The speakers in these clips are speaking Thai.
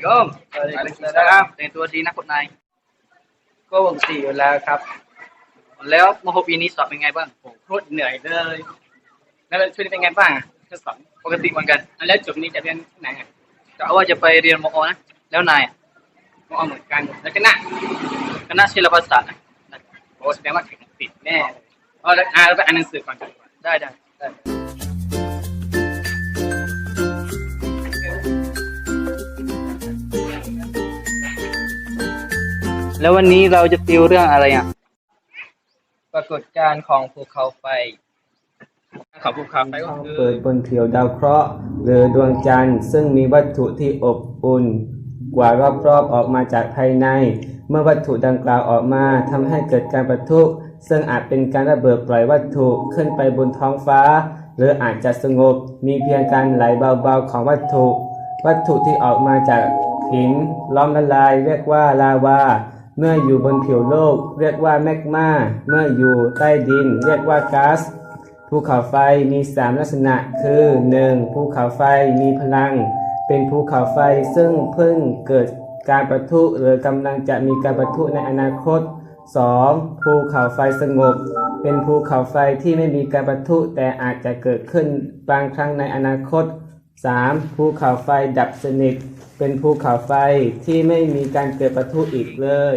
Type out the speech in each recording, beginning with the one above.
Assalamualaikum. Waalaikumsalam. แต่งตัวดีนะคุณนายก็ปกติอยู่แล้วครับ แล้วมหปีนี้สอบเป็นไงบ้างโคตรเหนื่อยเลยแล้วช่วงนี้เป็นไงบ้างอะทดสอบปกติเหมือนกัน แล้วจบนี้จะเรียนที่ไหนอะกะว่าจะไปเรียนมอนะแล้วนายอะก็เอาเหมือนกันแล้วก็น่ะคณะศิลปศาสตร์นะโอ้แสดงว่าแข่งติดแน่เลยอ๋อแล้วอ่านแล้วไปอ่านหนังสือก่อนดีกว่าได้ได้ได้ แล้ววันนี้เราจะติวเรื่องอะไรอะ ปรากฏการณ์ของภูเขาไฟ ของภูเขาไฟก็คือเปิดบนผิวดาวเคราะห์หรือดวงจันทร์ซึ่งมีวัตถุที่อบอุ่น กว่ารอบๆออกมาจากภายใน เมื่อวัตถุดังกล่าวออกมาทำให้เกิดการประทุซึ่งอาจเป็นการระเบิดปล่อยวัตถุขึ้นไปบนท้องฟ้า หรืออาจจะสงบมีเพียงการไหลเบาๆของวัตถุ วัตถุที่ออกมาจากหินล้อมละลายเรียกว่าลาวา เมื่ออยู่บนผิวโลก เรียกว่าแมกมาเมื่ออยู่ใต้ดิน เรียกว่าก๊าซภูเขาไฟมี 3 ลักษณะคือ 1. ภูเขาไฟมีพลัง เป็นภูเขาไฟซึ่งเพิ่งเกิดการประทุหรือกำลังจะมีการประทุในอนาคต 2. ภูเขาไฟสงบ เป็นภูเขาไฟที่ไม่มีการประทุแต่อาจจะเกิดขึ้นบางครั้งในอนาคต 3. ภูเขาไฟดับสนิท เป็นภูเขาไฟที่ไม่มีการเกิดประทุอีกเลย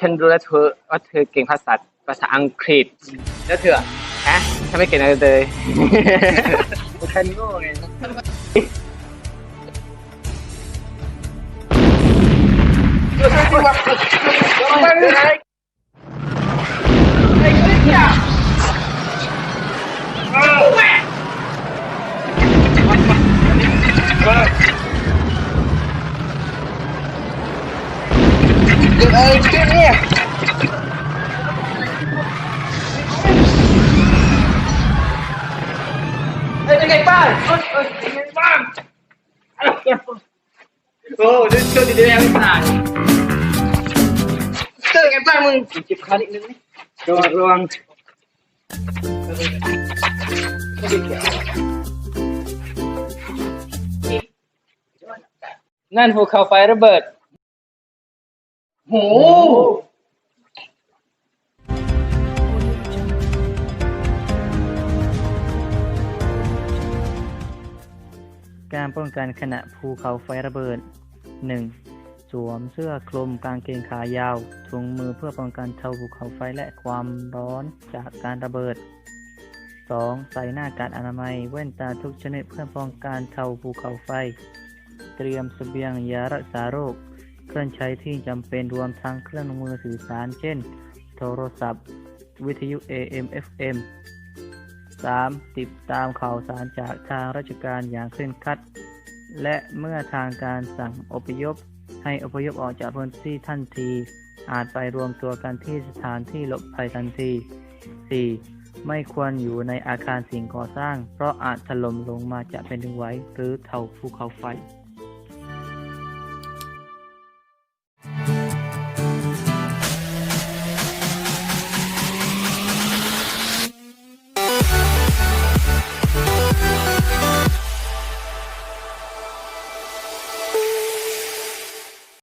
ฉันรู้แล้วเธอว่าเธอเก่งภาษาภาษาอังกฤษแล้วเธออะฮะฉันไม่เก่งอะไรเลยแคนโง่ไงเป็นไงบ้างเป็นไงบ้างโอ้ดูช่วยดีๆไม่ตายเจอไงบ้างมึงจิบคานิดนึงนี่ระวังระวังนั่นภูเขาไฟระเบิด โห การป้องกันขณะภูเขาไฟระเบิด 1. สวมเสื้อคลุมกางเกงขายาวถุงมือเพื่อป้องกันเท่าภูเขาไฟและความร้อนจากการระเบิด 2. ใส่หน้ากากอนามัยแว่นตาทุกชนิดเพื่อป้องกันเท่าภูเขาไฟ เตรียมเสบียงยารักษาโรค รื่องใช้ที่จำเป็นรวมทั้งเครื่องมือสื่อสาร เช่น โทรศัพท์ วิทยุ AM FM 3. ติดตามข่าวสารจากทางราชการอย่างเคร่งครัด และเมื่อทางการสั่งอพยพ ให้อพยพออกจากพื้นที่ทันที อาจไปรวมตัวกันที่สถานที่หลบภัยทันที 4. ไม่ควรอยู่ในอาคารสิ่งก่อสร้าง เพราะอาจถล่มลงมาจะเป็นดินไหวหรือเท่าภูเขาไฟ